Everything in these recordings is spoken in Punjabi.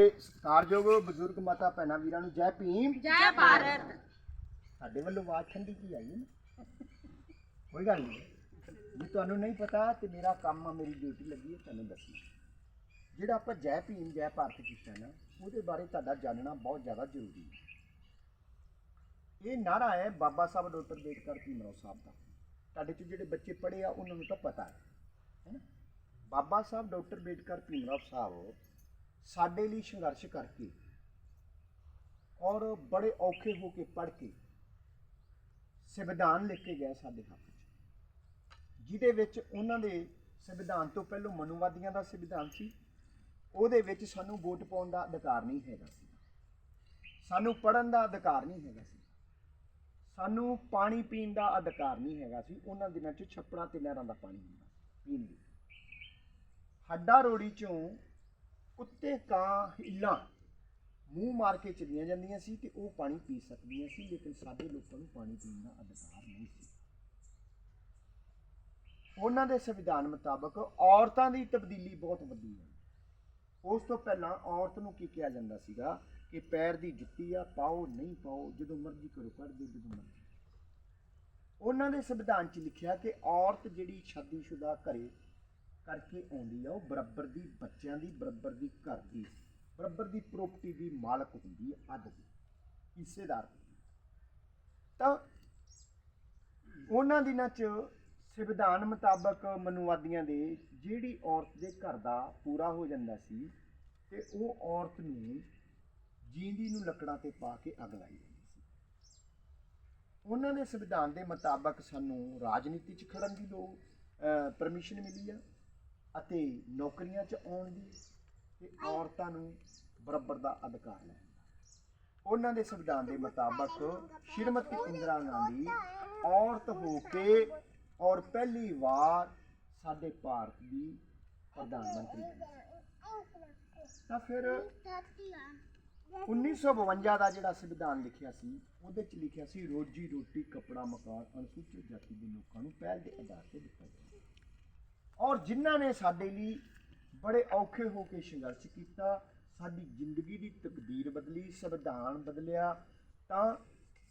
ਸਤਿਕਾਰਯੋਗ ਬਜ਼ੁਰਗ ਮਾਤਾ ਭੈਣਾਂ ਵੀਰਾਂ ਨੂੰ ਜੈ ਭੀਮ। ਜੈ ਭਾਰਤ। ਸਾਡੇ ਵੱਲੋਂ ਆਵਾਜ਼ ਠੰਡੀ ਕੀ ਆਈ ਹੈ ਕੋਈ ਗੱਲ ਨਹੀਂ। ਜੇ ਤੁਹਾਨੂੰ ਨਹੀਂ ਪਤਾ ਤੇ ਮੇਰਾ ਕੰਮ ਆ ਮੇਰੀ ਡਿਊਟੀ ਲੱਗੀ ਹੈ ਤੁਹਾਨੂੰ ਦੱਸਣੀ। ਜਿਹੜਾ ਆਪਾਂ ਜੈ ਭੀਮ ਜੈ ਭਾਰਤ ਕੀਤਾ ਨਾ ਉਹਦੇ ਬਾਰੇ ਤੁਹਾਡਾ ਜਾਣਨਾ ਬਹੁਤ ਜ਼ਿਆਦਾ ਜ਼ਰੂਰੀ ਹੈ। ਇਹ ਨਾਰਾ ਹੈ ਬਾਬਾ ਸਾਹਿਬ ਡਾਕਟਰ ਅੰਬੇਡਕਰ ਭੀਮਰਾਓ ਸਾਹਿਬ ਦਾ। ਤੁਹਾਡੇ ਚ ਜਿਹੜੇ ਬੱਚੇ ਪੜ੍ਹੇ ਆ ਉਹਨਾਂ ਨੂੰ ਤਾਂ ਪਤਾ ਹੈ। ਹੈਨਾ ਬਾਬਾ ਸਾਹਿਬ ਡਾਕਟਰ ਅੰਬੇਡਕਰ ਭੀਮਰਾਓ ਸਾਹਿਬ ਸਾਡੇ ਲਈ ਸੰਘਰਸ਼ ਕਰਕੇ ਔਰ ਬੜੇ ਔਖੇ ਹੋ ਕੇ ਪੜ੍ਹ ਕੇ ਸੰਵਿਧਾਨ ਲਿਖ ਕੇ ਗਏ ਸਾਡੇ ਹੱਥ 'ਚ ਜਿਹਦੇ ਵਿੱਚ ਉਹਨਾਂ ਦੇ ਸੰਵਿਧਾਨ ਤੋਂ ਪਹਿਲਾਂ ਮਨੂਵਾਦੀਆਂ ਦਾ ਸੰਵਿਧਾਨ ਸੀ, ਉਹਦੇ ਵਿੱਚ ਸਾਨੂੰ ਵੋਟ ਪਾਉਣ ਦਾ ਅਧਿਕਾਰ ਨਹੀਂ ਹੈਗਾ ਸੀ। ਸਾਨੂੰ ਪੜ੍ਹਨ ਦਾ ਅਧਿਕਾਰ ਨਹੀਂ ਹੈਗਾ ਸੀ। ਸਾਨੂੰ ਪਾਣੀ ਪੀਣ ਦਾ ਅਧਿਕਾਰ ਨਹੀਂ ਹੈਗਾ ਸੀ। ਉਹਨਾਂ ਦਿਨਾਂ 'ਚ ਛੱਪੜਾਂ ਤੇ ਨਹਿਰਾਂ ਦਾ ਪਾਣੀ ਹੁੰਦਾ ਪੀਣ ਲਈ। ਹੱਡਾ ਰੋੜੀ 'ਚੋਂ ਕੁੱਤੇ, ਕਾਂ ਹਿੱਲਾਂ ਮੂੰਹ ਮਾਰ ਕੇ ਚਲੀਆਂ ਜਾਂਦੀਆਂ ਸੀ ਤੇ ਉਹ ਪਾਣੀ ਪੀ ਸਕਦੀਆਂ ਸੀ, ਲੇਕਿਨ ਸਾਡੇ ਲੋਕਾਂ ਨੂੰ ਪਾਣੀ ਪੀਣ ਦਾ ਅਧਿਕਾਰ ਨਹੀਂ ਸੀ। ਉਹਨਾਂ ਦੇ ਸੰਵਿਧਾਨ ਮੁਤਾਬਕ ਔਰਤਾਂ ਦੀ ਤਬਦੀਲੀ ਬਹੁਤ ਵੱਡੀ ਹੈ। ਉਸ ਤੋਂ ਪਹਿਲਾਂ ਔਰਤ ਨੂੰ ਕੀ ਕਿਹਾ ਜਾਂਦਾ ਸੀਗਾ? ਕਿ ਪੈਰ ਦੀ ਜੁੱਤੀ ਆ, ਪਾਓ, ਨਹੀਂ ਪਾਓ, ਜਦੋਂ ਮਰਜ਼ੀ ਕਰੋ ਕਰ ਦਿਓ, ਜਦੋਂ ਮਰਜ਼ੀ। ਉਹਨਾਂ ਦੇ ਸੰਵਿਧਾਨ 'ਚ ਲਿਖਿਆ ਕਿ ਔਰਤ ਜਿਹੜੀ ਸ਼ਾਦੀशुदा ਘਰੇ ਕਰਕੇ ਆਉਂਦੀ ਆ, ਉਹ ਬਰਾਬਰ ਦੀ ਬੱਚਿਆਂ ਦੀ, ਬਰਾਬਰ ਦੀ ਘਰ ਦੀ, ਬਰਾਬਰ ਦੀ ਪ੍ਰਾਪਰਟੀ ਦੀ ਮਾਲਕ ਹੁੰਦੀ ਹੈ ਅੱਧ ਦੀ, ਹਿੱਸੇਦਾਰ ਹੁੰਦੀ ਤਾਂ ਉਹਨਾਂ ਦਿਨਾਂ 'ਚ ਸੰਵਿਧਾਨ ਮੁਤਾਬਕ ਮਨੂਵਾਦੀਆਂ ਦੇ ਜਿਹੜੀ ਔਰਤ ਦੇ ਘਰ ਦਾ ਪੂਰਾ ਹੋ ਜਾਂਦਾ ਸੀ ਤੇ ਉਹ ਔਰਤ ਨੂੰ ਜੀਂਦੀ ਨੂੰ ਲੱਕੜਾਂ ਤੇ ਪਾ ਕੇ ਅੱਗ ਲਾਈ ਜਾਂਦੀ ਸੀ। ਉਹਨਾਂ ਦੇ ਸੰਵਿਧਾਨ ਦੇ ਮੁਤਾਬਕ ਸਾਨੂੰ ਰਾਜਨੀਤੀ 'ਚ ਖੜਨ ਦੀ ਲੋ ਪਰਮਿਸ਼ਨ ਮਿਲੀ ਆ। ਅਤੇ ਨੌਕਰੀਆਂ 'ਚ ਆਉਣ ਦੀ ਤੇ ਔਰਤਾਂ ਨੂੰ ਬਰਾਬਰ ਦਾ ਅਧਿਕਾਰ ਲੈਣ ਉਹਨਾਂ ਦੇ ਸੰਵਿਧਾਨ ਦੇ ਮੁਤਾਬਕ ਸ਼੍ਰੀਮਤੀ ਇੰਦਰਾ ਗਾਂਧੀ ਔਰਤ ਹੋ ਕੇ ਔਰ ਪਹਿਲੀ ਵਾਰ ਸਾਡੇ ਭਾਰਤ ਦੀ ਪ੍ਰਧਾਨ ਮੰਤਰੀ ਬਣੀ। ਤਾਂ ਫਿਰ 1952 ਦਾ ਜਿਹੜਾ ਸੰਵਿਧਾਨ ਲਿਖਿਆ ਸੀ, ਉਹਦੇ ਚ ਲਿਖਿਆ ਸੀ, ਰੋਜੀ ਰੋਟੀ, ਕਪੜਾ, ਮਕਾਨ ਅਨੁਸੂਚਿਤ ਜਾਤੀ ਦੇ ਲੋਕਾਂ ਨੂੰ ਪਹਿਲ ਦੇ ਆਧਾਰ ਤੇ ਦਿੱਤਾ ਜਾਵੇ ਔਰ ਜਿਨ੍ਹਾਂ ਨੇ ਸਾਡੇ ਲਈ ਬੜੇ ਔਖੇ ਹੋ ਕੇ ਸੰਘਰਸ਼ ਕੀਤਾ ਸਾਡੀ ਜ਼ਿੰਦਗੀ ਦੀ ਤਕਦੀਰ ਬਦਲੀ ਸੰਵਿਧਾਨ ਬਦਲਿਆ ਤਾਂ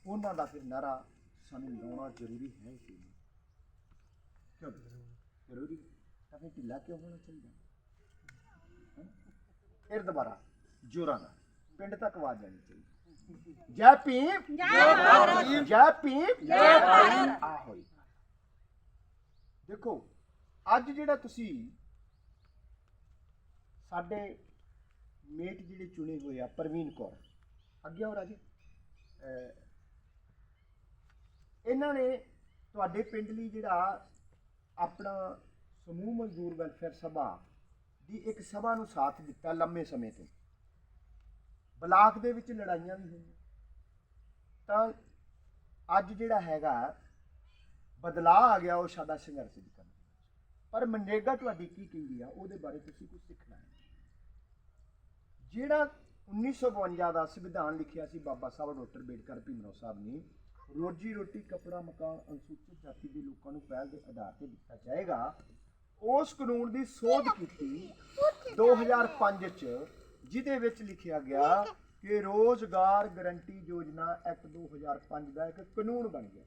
ਉਹਨਾਂ ਦਾ ਫਿਰ ਨਾਰਾ ਸਾਨੂੰ ਲਾਉਣਾ ਜ਼ਰੂਰੀ ਹੈ ਕਿ ਕਿਉਂ? ਜ਼ਰੂਰੀ? ਤਾਂ ਫਿਰ ਢਿੱਲਾ ਕਿਉਂ ਹੋਣਾ ਚਾਹੀਦਾ? ਫਿਰ ਦੁਬਾਰਾ ਜੋਰਾਂ ਨਾਲ ਪਿੰਡ ਤੱਕ ਆਵਾਜ਼ ਜਾਣੀ ਚਾਹੀਦੀ। ਜੈ ਭੀਮ! ਜੈ ਭਾਰਤ! ਜੈ ਭੀਮ! ਜੈ ਭਾਰਤ। ਆ ਹੋਈ। ਦੇਖੋ ਅੱਜ ਜਿਹੜਾ ਤੁਸੀਂ ਸਾਡੇ ਮੇਟ ਜਿਹੜੇ ਚੁਣੇ ਹੋਏ ਆ ਪ੍ਰਵੀਨ ਕੌਰ ਅੱਗੇ ਹੋ ਰਾਜੇ। ਅਹ, ਇਹਨਾਂ ਨੇ ਤੁਹਾਡੇ ਪਿੰਡ ਲਈ ਜਿਹੜਾ ਆਪਣਾ ਸਮੂਹ ਮਜ਼ਦੂਰ ਵੈਲਫੇਅਰ ਸਭਾ ਦੀ ਇੱਕ ਸਭਾ ਨੂੰ ਸਾਥ ਦਿੱਤਾ ਲੰਮੇ ਸਮੇਂ ਤੋਂ। ਬਲਾਕ ਦੇ ਵਿੱਚ ਲੜਾਈਆਂ ਵੀ ਹੋਈਆਂ। ਤਾਂ ਅੱਜ ਜਿਹੜਾ ਹੈਗਾ ਬਦਲਾਅ ਆ ਗਿਆ ਉਹ ਸਾਡਾ ਸੰਘਰਸ਼ ਦੀ ਪਰ ਮਨਰੇਗਾ ਤੁਹਾਡੀ ਕੀ ਕਹਿੰਦੀ ਆ? ਉਹਦੇ ਬਾਰੇ ਤੁਸੀਂ ਕੁਝ ਸਿੱਖਣਾ ਹੈ। ਜਿਹੜਾ 1952 ਦਾ ਸੰਵਿਧਾਨ ਲਿਖਿਆ ਸੀ ਬਾਬਾ ਸਾਹਿਬ ਡਾਕਟਰ ਅੰਬੇਡਕਰ ਭੀਮਰਾਓ ਸਾਹਿਬ ਨੇ, ਰੋਜੀ ਰੋਟੀ, ਕਪੜਾ, ਮਕਾਨ, ਅਨੁਸੂਚਿਤ ਜਾਤੀ ਦੇ ਲੋਕਾਂ ਨੂੰ ਪਹਿਲ ਦੇ ਆਧਾਰ ਤੇ ਦਿੱਤਾ ਜਾਏਗਾ। ਉਸ ਕਾਨੂੰਨ ਦੀ ਸੋਧ ਕੀਤੀ 2005 ਚ, ਜਿਹਦੇ ਵਿੱਚ ਲਿਖਿਆ ਗਿਆ ਕਿ ਰੋਜ਼ਗਾਰ ਗਰੰਟੀ ਯੋਜਨਾ ਐਕਟ 2005 ਦਾ ਇੱਕ ਕਾਨੂੰਨ ਬਣ ਗਿਆ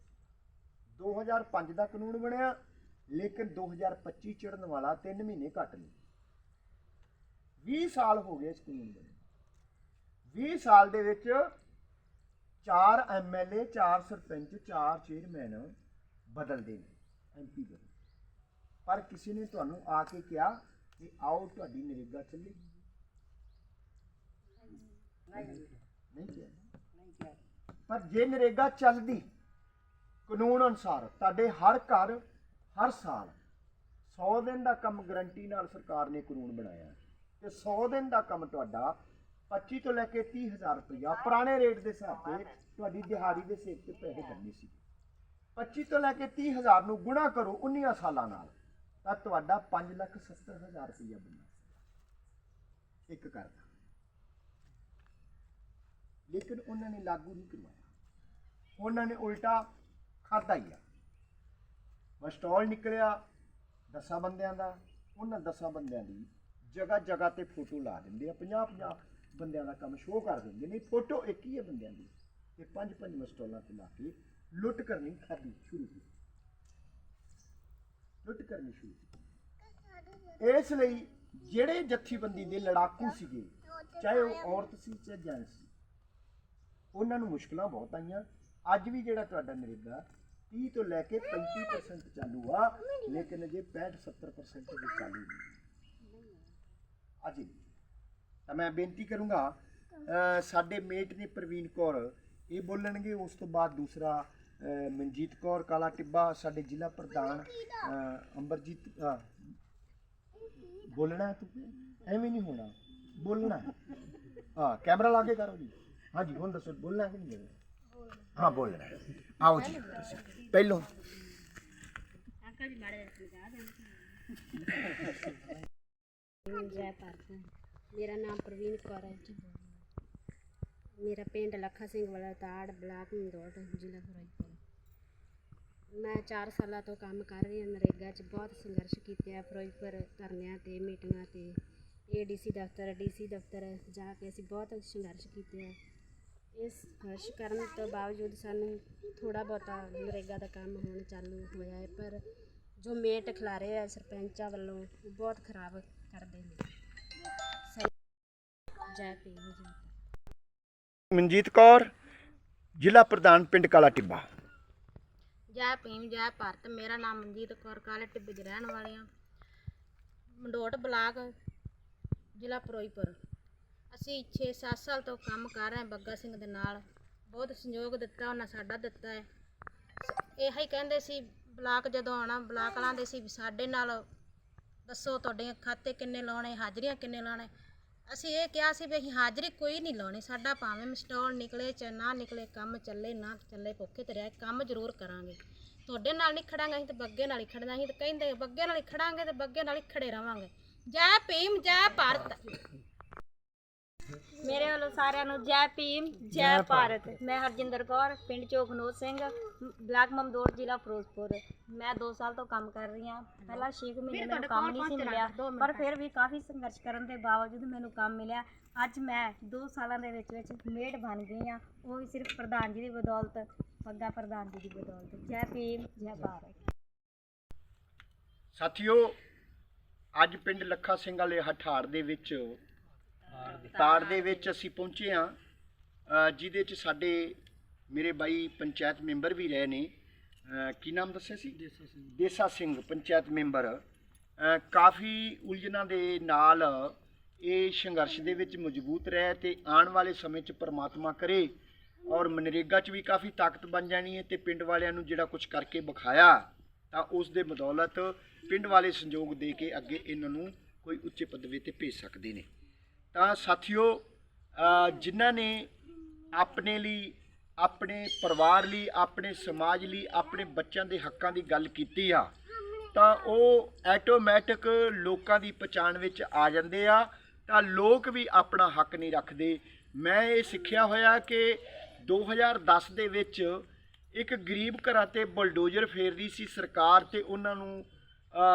2005 ਦਾ ਕਾਨੂੰਨ ਬਣਿਆ ਲੇਕਿਨ 2025 ਚੜਨ ਵਾਲਾ 3 ਮਹੀਨੇ ਘੱਟ ਨਹੀਂ। 20 ਸਾਲ ਹੋ ਗਏ ਇਸ ਕਾਨੂੰਨ ਦੇ 20 ਸਾਲ ਦੇ ਵਿੱਚ 4 ਐਮਐਲਏ 4 ਸਰਪੰਚ 4 ਚੇਅਰਮੈਨ ਬਦਲਦੇ ਨੇ ਐਮਪੀ ਬਦਲ ਪਰ ਕਿਸੇ ਨੇ ਤੁਹਾਨੂੰ ਆ ਕੇ ਕਿਹਾ ਕਿ ਆਓ ਤੁਹਾਡੀ ਨਰੇਗਾ ਚੱਲੇਗੀ ਨਹੀਂ ਕਿਹਾ। ਪਰ ਜੇ ਨਰੇਗਾ ਚੱਲਦੀ ਕਾਨੂੰਨ ਅਨੁਸਾਰ, ਤੁਹਾਡੇ ਹਰ ਘਰ ਹਰ ਸਾਲ 100 ਦਿਨ ਦਾ ਕੰਮ ਗਰੰਟੀ ਨਾਲ ਸਰਕਾਰ ਨੇ ਕਾਨੂੰਨ ਬਣਾਇਆ ਹੈ। ਤੇ 100 ਦਿਨ ਦਾ ਕੰਮ ਤੁਹਾਡਾ 25 ਤੋਂ ਲੈ ਕੇ 30000 ਰੁਪਇਆ ਪੁਰਾਣੇ ਰੇਟ ਦੇ ਹਿਸਾਬ ਤੇ ਤੁਹਾਡੀ ਦਿਹਾੜੀ ਦੇ ਸਿਰ ਤੇ ਪੈਸੇ ਬਣਨੇ ਸੀ। 25 ਤੋਂ ਲੈ ਕੇ 30000 ਨੂੰ ਗੁਣਾ ਕਰੋ 19 ਸਾਲਾਂ ਨਾਲ, ਤਾਂ ਤੁਹਾਡਾ 570000 ਰੁਪਇਆ ਬਣਨਾ ਸੀ। ਇੱਕ ਕਰਦਾ। ਲੇਕਿਨ ਉਹਨਾਂ ਨੇ ਲਾਗੂ ਨਹੀਂ ਕਰਵਾਇਆ। ਉਹਨਾਂ ਨੇ ਉਲਟਾ ਖਾਦਾ ਹੀ ਆ। ਮਸਟਾਲ ਨਿਕਲਿਆ ਦਸਾਂ ਬੰਦਿਆਂ ਦਾ, ਉਹਨਾਂ ਦਸਾਂ ਬੰਦਿਆਂ ਦੀ ਜਗ੍ਹਾ ਜਗ੍ਹਾ ਤੇ ਫੋਟੋ ਲਾ ਦਿੰਦੇ ਆ 50 50 ਬੰਦਿਆਂ ਦਾ ਕੰਮ ਸ਼ੋਅ ਕਰ ਦਿੰਦੇ ਨੇ, ਫੋਟੋ ਇੱਕ ਹੀ ਹੈ ਬੰਦਿਆਂ ਦੀ ਤੇ ਪੰਜ ਪੰਜ ਮਸਟੋਲਾਂ ਤੇ ਲਾ ਕੇ ਲੁੱਟ ਕਰਨੀ ਖਾਦੀ ਸ਼ੁਰੂ ਕੀਤੀ। ਲੁੱਟ ਕਰਨੀ ਸ਼ੁਰੂ ਕੀਤੀ। ਇਸ ਲਈ ਜਿਹੜੇ ਜੱਥੀਬੰਦੀ ਦੇ ਲੜਾਕੂ ਸੀਗੇ, ਚਾਹੇ ਉਹ ਔਰਤ ਸੀ ਚਾਹੇ ਜੈਂਟ ਸੀ, ਉਹਨਾਂ ਨੂੰ ਮੁਸ਼ਕਲਾਂ ਬਹੁਤ ਆਈਆਂ। ਅੱਜ ਵੀ ਜਿਹੜਾ ਤੁਹਾਡਾ ਨਰੇਗਾ 30 ਤੋਂ ਲੈ ਕੇ 35% ਚਾਲੂ ਆ, ਲੇਕਿਨ ਅਜੇ 65 70% ਦੇ ਚਾਲੂ ਨਹੀਂ ਅੱਜ ਤਾਂ ਮੈਂ ਬੇਨਤੀ ਕਰੂੰਗਾ ਸਾਡੇ ਮੇਟ ਨੇ ਪ੍ਰਵੀਨ ਕੌਰ ਇਹ ਬੋਲਣਗੇ, ਉਸ ਤੋਂ ਬਾਅਦ ਦੂਸਰਾ ਮਨਜੀਤ ਕੌਰ, ਕਾਲਾ ਟਿੱਬਾ, ਸਾਡੇ ਜ਼ਿਲ੍ਹਾ ਪ੍ਰਧਾਨ ਅੰਬਰਜੀਤ ਬੋਲਣਾ ਤੂੰ? ਐਵੇਂ ਨਹੀਂ ਹੋਣਾ। ਬੋਲਣਾ ਹਾਂ, ਕੈਮਰਾ ਲਾ ਕੇ ਕਰੋ ਜੀ। ਹਾਂਜੀ, ਹੁਣ ਦੱਸੋ, ਬੋਲਣਾ ਹੈ ਕਿ ਨਹੀਂ ਬੋਲਣਾ? ਹਾਂ ਬੋਲਣਾ ਹੈ। ਆਓ ਜੀ। ਤੁਸੀਂ। ਪਹਿਲੋਂ। ਜੈ ਭਾਰਤ ਮੇਰਾ ਨਾਮ ਪ੍ਰਵੀਨ ਕੌਰ ਹੈ ਜੀ। ਮੇਰਾ ਪਿੰਡ ਲੱਖਾ ਸਿੰਘ ਵਾਲਾ, ਤਾੜ ਬਲਾਕ ਮੰਦੋੜ, ਜ਼ਿਲ੍ਹਾ ਫਿਰੋਜ਼ਪੁਰ। ਮੈਂ 4 ਸਾਲਾਂ ਤੋਂ ਕੰਮ ਕਰ ਰਹੀ ਹਾਂ, ਨਰੇਗਾ 'ਚ ਬਹੁਤ ਸੰਘਰਸ਼ ਕੀਤਾ ਆ, ਫਿਰੋਜ਼ਪੁਰ ਧਰਨਿਆਂ ਤੇ, ਮੀਟਿੰਗਾਂ ਤੇ। ਏਡੀਸੀ ਦਫ਼ਤਰ ਡੀਸੀ ਦਫ਼ਤਰ ਜਾ ਕੇ ਅਸੀਂ ਬਹੁਤ ਸੰਘਰਸ਼ ਕੀਤੇ ਆ। ਇਸ ਸੰਘਰਸ਼ ਕਰਨ ਤੋਂ ਬਾਵਜੂਦ ਸਾਨੂੰ ਥੋੜਾ ਬਹੁਤਾ ਨਰੇਗਾ ਦਾ ਕੰਮ ਹੁਣ ਚਾਲੂ ਹੋਇਆ ਹੈ ਪਰ ਜੋ ਮੇਟ ਖਿਲਾਰੇ ਆ ਸਰਪੰਚਾਂ ਵੱਲੋਂ ਉਹ ਬਹੁਤ ਖਰਾਬ ਕਰਦੇ ਨੇ। ਜੈ ਭੀਮ ਜੀ ਮਨਜੀਤ ਕੌਰ ਜ਼ਿਲ੍ਹਾ ਪ੍ਰਧਾਨ ਪਿੰਡ ਕਾਲਾ ਟਿੱਬਾ। ਜੈ ਭੀਮ ਜੈ ਭਾਰਤ। ਮੇਰਾ ਨਾਮ ਮਨਜੀਤ ਕੌਰ ਕਾਲੇ ਟਿੱਬੇ ਦੀ ਰਹਿਣ ਵਾਲੀ ਹਾਂ। ਮੰਡੋਟ ਬਲਾਕ ਜ਼ਿਲ੍ਹਾ ਫਿਰੋਜ਼ਪੁਰ। ਅਸੀਂ 6-7 ਸਾਲ ਤੋਂ ਕੰਮ ਕਰ ਰਹੇ ਹਾਂ ਬੱਗਾ ਸਿੰਘ ਦੇ ਨਾਲ। ਬਹੁਤ ਸੰਯੋਗ ਦਿੱਤਾ, ਉਹਨਾਂ ਸਾਡਾ ਦਿੱਤਾ ਹੈ। ਇਹੋ ਹੀ ਕਹਿੰਦੇ ਸੀ, ਬਲਾਕ ਜਦੋਂ ਆਉਣਾ, ਬਲਾਕ ਵਾਲਾਂ ਸੀ ਵੀ ਸਾਡੇ ਨਾਲ ਦੱਸੋ ਤੁਹਾਡੇ ਖਾਤੇ ਕਿੰਨੇ ਲਾਉਣੇ, ਹਾਜ਼ਰੀਆਂ ਕਿੰਨੇ ਲਾਉਣੇ। ਅਸੀਂ ਇਹ ਕਿਹਾ ਸੀ ਵੀ ਅਸੀਂ ਹਾਜ਼ਰੀ ਕੋਈ ਨਹੀਂ ਲਾਉਣੀ, ਸਾਡਾ ਭਾਵੇਂ ਮਿਸਟੋਲ ਨਿਕਲੇ ਚਾਹੇ ਨਾ ਨਿਕਲੇ, ਕੰਮ ਚੱਲੇ ਨਾ ਚੱਲੇ, ਭੁੱਖੇ ਤੇ ਰਹਿ, ਕੰਮ ਜ਼ਰੂਰ ਕਰਾਂਗੇ। ਤੁਹਾਡੇ ਨਾਲ ਨਹੀਂ ਖੜਾਂਗੇ, ਅਸੀਂ ਤੇ ਬੱਗੇ ਨਾਲ ਹੀ ਖੜਨਾ, ਅਸੀਂ ਤੇ ਕਹਿੰਦੇ ਬੱਗੇ ਨਾਲ ਹੀ ਖੜਾਂਗੇ ਤੇ ਬੱਗੇ ਨਾਲ ਹੀ ਖੜੇ ਰਵਾਂਗੇ ਜੈ ਭੀਮ, ਜੈ ਭਾਰਤ। ਮੇਰੇ ਵੱਲੋਂ ਸਾਰਿਆਂ ਨੂੰ ਜੈ ਭੀਮ ਜੈ ਭਾਰਤ। ਮੈਂ ਹਰਜਿੰਦਰ ਕੌਰ ਪਿੰਡ ਚੋਖਨੋਦ ਸਿੰਘ ਬਲਾਕ ਮਮਦੋੜ ਜ਼ਿਲ੍ਹਾ ਫਿਰੋਜ਼ਪੁਰ। ਮੈਂ 2 ਸਾਲ ਤੋਂ ਕੰਮ ਕਰ ਰਹੀ ਹਾਂ। ਪਹਿਲਾਂ 6 ਮਹੀਨੇ ਮੈਨੂੰ ਕੰਮ ਨਹੀਂ ਸੀ ਮਿਲਿਆ ਪਰ ਫਿਰ ਵੀ ਕਾਫੀ ਸੰਘਰਸ਼ ਕਰਨ ਦੇ ਬਾਵਜੂਦ ਮੈਨੂੰ ਕੰਮ ਮਿਲਿਆ। ਅੱਜ ਮੈਂ 2 ਸਾਲਾਂ ਦੇ ਵਿੱਚ ਵਿੱਚ ਮੇਡ ਬਣ ਗਈ ਹਾਂ। ਉਹ ਵੀ ਸਿਰਫ ਪ੍ਰਧਾਨ ਜੀ ਦੀ ਬਦੌਲਤ ਪੱਗਾ ਪ੍ਰਧਾਨ ਜੀ ਦੀ ਬਦੌਲਤ। ਜੈ ਭੀਮ ਜੈ ਭਾਰਤ। ਸਾਥੀਓ ਅੱਜ ਪਿੰਡ ਲੱਖਾ ਸਿੰਘ ਵਾਲੇ ਹਠਾੜ ਦੇ ਵਿੱਚ ਤਾੜ ਦੇ। ਵਿੱਚ ਅਸੀਂ ਪਹੁੰਚੇ ਹਾਂ। ਜਿਹਦੇ ਚ ਸਾਡੇ ਮੇਰੇ ਬਾਈ ਪੰਚਾਇਤ ਮੈਂਬਰ ਵੀ ਰਹੇ ਨੇ। ਕੀ ਨਾਮ ਦੱਸਿਆ ਸੀ? ਦੇਸਾ ਸਿੰਘ। ਪੰਚਾਇਤ ਮੈਂਬਰ। ਕਾਫੀ ਉਲਝਣਾਂ ਦੇ ਨਾਲ ਇਹ ਸੰਘਰਸ਼ ਦੇ ਵਿੱਚ ਮਜ਼ਬੂਤ ਰਹੇ ਤੇ ਆਉਣ ਵਾਲੇ ਸਮੇਂ 'ਚ ਪ੍ਰਮਾਤਮਾ ਕਰੇ ਔਰ ਮਨਰੇਗਾ 'ਚ ਵੀ ਕਾਫੀ ਤਾਕਤ ਬਣ ਜਾਣੀ ਹੈ ਤੇ ਪਿੰਡ ਵਾਲਿਆਂ ਨੂੰ ਜਿਹੜਾ ਕੁਝ ਕਰਕੇ ਵਿਖਾਇਆ ਤਾਂ ਉਸ ਦੇ ਬਦੌਲਤ ਪਿੰਡ ਵਾਲੇ ਸੰਯੋਗ ਦੇ ਕੇ ਅੱਗੇ ਇਹਨਾਂ ਨੂੰ ਕੋਈ ਉੱਚੇ ਪਦਵੀ ਤੇ ਭੇਜ ਸਕਦੇ ਨੇ। ਤਾਂ ਸਾਥੀਓ ਜਿਨ੍ਹਾਂ ਨੇ ਆਪਣੇ ਲਈ, ਆਪਣੇ ਪਰਿਵਾਰ ਲਈ, ਆਪਣੇ ਸਮਾਜ ਲਈ, ਆਪਣੇ ਬੱਚਿਆਂ ਦੇ ਹੱਕਾਂ ਦੀ ਗੱਲ ਕੀਤੀ ਆ, ਤਾਂ ਉਹ ਆਟੋਮੈਟਿਕ ਲੋਕਾਂ ਦੀ ਪਛਾਣ ਵਿੱਚ ਆ ਜਾਂਦੇ ਆ, ਤਾਂ ਲੋਕ ਵੀ ਆਪਣਾ ਹੱਕ ਨਹੀਂ ਰੱਖਦੇ। ਮੈਂ ਇਹ ਸਿੱਖਿਆ ਹੋਇਆ ਕਿ 2010 ਦੇ ਵਿੱਚ ਇੱਕ ਗਰੀਬ ਘਰਾਂ ਤੇ ਬਲਡੋਜ਼ਰ ਫੇਰਦੀ ਸੀ ਸਰਕਾਰ ਤੇ ਉਹਨਾਂ ਨੂੰ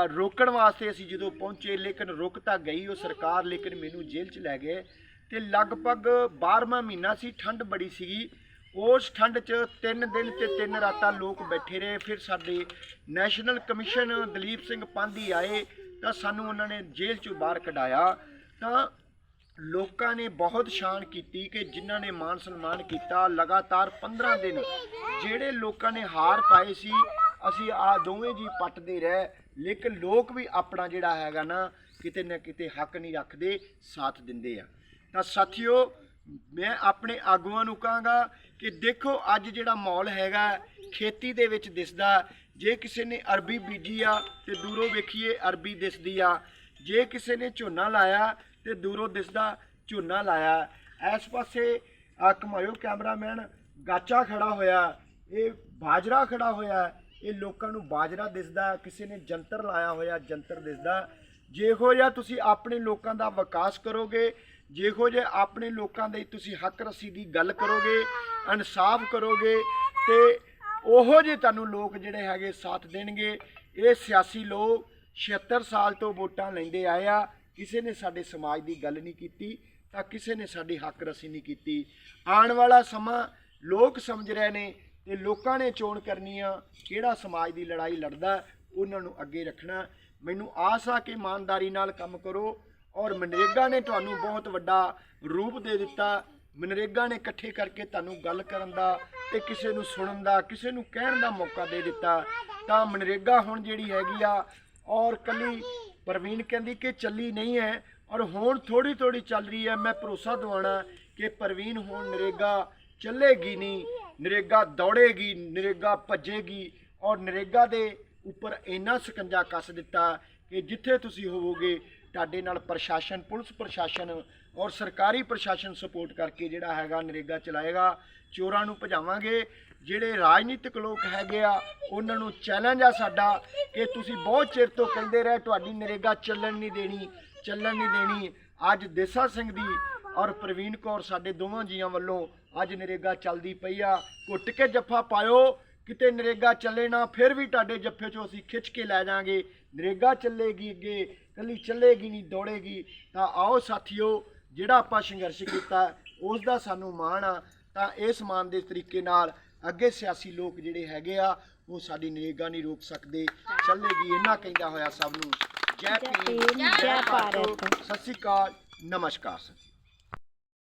ਰੋਕਣ ਵਾਸਤੇ ਅਸੀਂ ਜਦੋਂ ਪਹੁੰਚੇ, ਲੇਕਿਨ ਰੁਕ ਤਾਂ ਗਈ ਉਹ ਸਰਕਾਰ, ਲੇਕਿਨ ਮੈਨੂੰ ਜੇਲ੍ਹ 'ਚ ਲੈ ਗਏ ਤੇ ਲਗਭਗ 12ਵਾਂ ਮਹੀਨਾ ਸੀ, ਠੰਡ ਬੜੀ ਸੀਗੀ। ਉਸ ਠੰਡ 'ਚ ਤਿੰਨ ਦਿਨ ਤੇ ਤਿੰਨ ਰਾਤਾਂ ਲੋਕ ਬੈਠੇ ਰਹੇ। ਫਿਰ ਸਾਡੇ ਨੈਸ਼ਨਲ ਕਮਿਸ਼ਨ ਦਲੀਪ ਸਿੰਘ ਪਾਂਧੀ ਆਏ ਤਾਂ ਸਾਨੂੰ ਉਹਨਾਂ ਨੇ ਜੇਲ੍ਹ 'ਚੋਂ ਬਾਹਰ ਕਢਾਇਆ। ਤਾਂ ਲੋਕਾਂ ਨੇ ਬਹੁਤ ਸ਼ਾਨ ਕੀਤੀ ਕਿ ਜਿਨ੍ਹਾਂ ਨੇ ਮਾਨ ਸਨਮਾਨ ਕੀਤਾ, ਲਗਾਤਾਰ 15 ਦਿਨ ਜਿਹੜੇ ਲੋਕਾਂ ਨੇ ਹਾਰ ਪਾਏ ਸੀ, ਅਸੀਂ ਆ ਦੋਵੇਂ ਜੀ ਪੱਟਦੇ ਰਹੇ। ਲੇਕਿਨ ਲੋਕ ਵੀ ਆਪਣਾ ਜਿਹੜਾ ਹੈਗਾ ਨਾ, ਕਿਤੇ ਨਾ ਕਿਤੇ ਹੱਕ ਨਹੀਂ ਰੱਖਦੇ, ਸਾਥ ਦਿੰਦੇ ਆ। ਤਾਂ ਸਾਥੀਓ, ਮੈਂ ਆਪਣੇ ਆਗੂਆਂ ਨੂੰ ਕਹਾਂਗਾ ਕਿ ਦੇਖੋ, ਅੱਜ ਜਿਹੜਾ ਮਾਹੌਲ ਹੈਗਾ, ਖੇਤੀ ਦੇ ਵਿੱਚ ਦਿਸਦਾ। ਜੇ ਕਿਸੇ ਨੇ ਅਰਬੀ ਬੀਜੀ ਆ, ਤੇ ਦੂਰੋਂ ਵੇਖੀਏ, ਅਰਬੀ ਦਿਸਦੀ ਆ। ਜੇ ਕਿਸੇ ਨੇ ਝੋਨਾ ਲਾਇਆ, ਤੇ ਦੂਰੋਂ ਦਿਸਦਾ, ਝੋਨਾ ਲਾਇਆ। ਇਸ ਪਾਸੇ, ਆ ਘਮਾਇਓ ਕੈਮਰਾਮੈਨ, ਗਾਚਾ ਖੜਾ ਹੋਇਆ, ਇਹ ਬਾਜਰਾ ਖੜਾ ਹੋਇਆ। ਇਹ ਲੋਕਾਂ ਨੂੰ ਬਾਜਰਾ ਦਿਸਦਾ, ਕਿਸੇ ਨੇ ਜੰਤਰ ਲਾਇਆ ਹੋਇਆ ਜੰਤਰ ਦਿਸਦਾ। ਜਿਹੋ ਜਿਹਾ ਤੁਸੀਂ ਆਪਣੇ ਲੋਕਾਂ ਦਾ ਵਿਕਾਸ ਕਰੋਗੇ, ਜਿਹੋ ਜੇ ਆਪਣੇ ਲੋਕਾਂ ਦੇ ਤੁਸੀਂ ਹੱਕ ਰਸੀ ਦੀ ਗੱਲ ਕਰੋਗੇ, ਇਨਸਾਫ ਕਰੋਗੇ, ਤੇ ਉਹੋ ਜੇ ਤੁਹਾਨੂੰ ਲੋਕ ਜਿਹੜੇ ਹੈਗੇ ਸਾਥ ਦੇਣਗੇ। ਇਹ ਸਿਆਸੀ ਲੋਕ 76 ਸਾਲ ਤੋਂ ਵੋਟਾਂ ਲੈਂਦੇ ਆਏ ਆ। ਕਿਸੇ ਨੇ ਸਾਡੇ ਸਮਾਜ ਦੀ ਗੱਲ ਨਹੀਂ ਕੀਤੀ ਤਾਂ ਕਿਸੇ ਨੇ ਸਾਡੀ ਹੱਕ ਰਸੀ ਨਹੀਂ ਕੀਤੀ। ਆਉਣ ਵਾਲਾ ਸਮਾਂ ਲੋਕ ਸਮਝ ਰਹੇ ਨੇ ਤੇ ਲੋਕਾਂ ਨੇ ਚੋਣ ਕਰਨੀ ਆ, ਕਿਹੜਾ ਸਮਾਜ ਦੀ ਲੜਾਈ ਲੜਦਾ ਉਹਨਾਂ ਨੂੰ ਅੱਗੇ ਰੱਖਣਾ ਮੈਨੂੰ ਆਸ ਆ ਕਿ ਇਮਾਨਦਾਰੀ ਨਾਲ ਕੰਮ ਕਰੋ ਔਰ ਮਨਰੇਗਾ ਨੇ ਤੁਹਾਨੂੰ ਬਹੁਤ ਵੱਡਾ ਰੂਪ ਦੇ ਦਿੱਤਾ। ਮਨਰੇਗਾ ਨੇ ਇਕੱਠੇ ਕਰਕੇ ਤੁਹਾਨੂੰ ਗੱਲ ਕਰਨ ਦਾ ਤੇ ਕਿਸੇ ਨੂੰ ਸੁਣਨ ਦਾ, ਕਿਸੇ ਨੂੰ ਕਹਿਣ ਦਾ ਮੌਕਾ ਦੇ ਦਿੱਤਾ। ਤਾਂ ਮਨਰੇਗਾ ਹੁਣ ਜਿਹੜੀ ਹੈਗੀ ਆ, ਔਰ ਕੱਲੀ ਪ੍ਰਵੀਨ ਕਹਿੰਦੀ ਕਿ ਚੱਲੀ ਨਹੀਂ ਹੈ, ਔਰ ਹੁਣ ਥੋੜੀ ਥੋੜੀ ਚੱਲ ਰਹੀ ਹੈ। ਮੈਂ ਭਰੋਸਾ ਦਿਵਾਉਣਾ ਕਿ ਪ੍ਰਵੀਨ ਹੁਣ ਨਰੇਗਾ ਚੱਲੇਗੀ ਨਹੀਂ। ਨਰੇਗਾ ਦੌੜੇਗੀ, ਨਰੇਗਾ ਭੱਜੇਗੀ ਔਰ ਨਰੇਗਾ ਦੇ ਉੱਪਰ ਇੰਨਾ ਸਕੰਜਾ ਕੱਸ ਦਿੱਤਾ ਕਿ ਜਿੱਥੇ ਤੁਸੀਂ ਹੋਵੋਗੇ, ਤੁਹਾਡੇ ਨਾਲ ਪ੍ਰਸ਼ਾਸਨ, ਪੁਲਿਸ ਪ੍ਰਸ਼ਾਸਨ ਔਰ ਸਰਕਾਰੀ ਪ੍ਰਸ਼ਾਸਨ ਸਪੋਰਟ ਕਰਕੇ ਜਿਹੜਾ ਹੈਗਾ ਨਰੇਗਾ ਚਲਾਏਗਾ। ਚੋਰਾਂ ਨੂੰ ਭਜਾਵਾਂਗੇ। ਜਿਹੜੇ ਰਾਜਨੀਤਿਕ ਲੋਕ ਹੈਗੇ ਆ, ਉਹਨਾਂ ਨੂੰ ਚੈਲੰਜ ਆ ਸਾਡਾ ਕਿ ਤੁਸੀਂ ਬਹੁਤ ਚਿਰ ਤੋਂ ਕਹਿੰਦੇ ਰਹੇ, ਤੁਹਾਡੀ ਨਰੇਗਾ ਚੱਲਣ ਨਹੀਂ ਦੇਣੀ, ਚੱਲਣ ਨਹੀਂ ਦੇਣੀ। ਅੱਜ ਦੇਸਾ ਸਿੰਘ ਦੀ ਔਰ ਪ੍ਰਵੀਨ ਕੌਰ ਸਾਡੇ ਦੋਵਾਂ ਜੀਆਂ ਵੱਲੋਂ ਅੱਜ ਨਰੇਗਾ ਚੱਲਦੀ ਪਈ ਆ। ਘੁੱਟ ਕੇ ਜੱਫਾ ਪਾਇਓ। ਕਿਤੇ ਨਰੇਗਾ ਚੱਲੇ ਨਾ ਫਿਰ ਵੀ ਤੁਹਾਡੇ ਜੱਫੇ ਚੋਂ ਅਸੀਂ ਖਿੱਚ ਕੇ ਲੈ ਜਾਾਂਗੇ। ਨਰੇਗਾ ਚੱਲੇਗੀ ਅੱਗੇ ਕੱਲੀ ਚੱਲੇਗੀ ਨਹੀਂ ਦੌੜੇਗੀ। ਤਾਂ ਆਓ ਸਾਥੀਓ ਜਿਹੜਾ ਆਪਾਂ ਸੰਘਰਸ਼ ਕੀਤਾ ਉਸ ਦਾ ਸਾਨੂੰ ਮਾਣ ਆ। ਤਾਂ ਇਸ ਮਾਣ ਦੇ ਤਰੀਕੇ ਨਾਲ ਅੱਗੇ ਸਿਆਸੀ ਲੋਕ ਜਿਹੜੇ ਹੈਗੇ ਆ ਉਹ ਸਾਡੀ ਨਰੇਗਾ ਨਹੀਂ ਰੋਕ ਸਕਦੇ। ਚੱਲੇਗੀ ਇਹਨਾਂ ਕਹਿੰਦਾ ਹੋਇਆ ਸਭ ਨੂੰ। ਜੈ ਭੀਮ ਜੈ ਭਾਰਤ। ਸਤਿ ਸ਼੍ਰੀ ਅਕਾਲ ਨਮਸਕਾਰ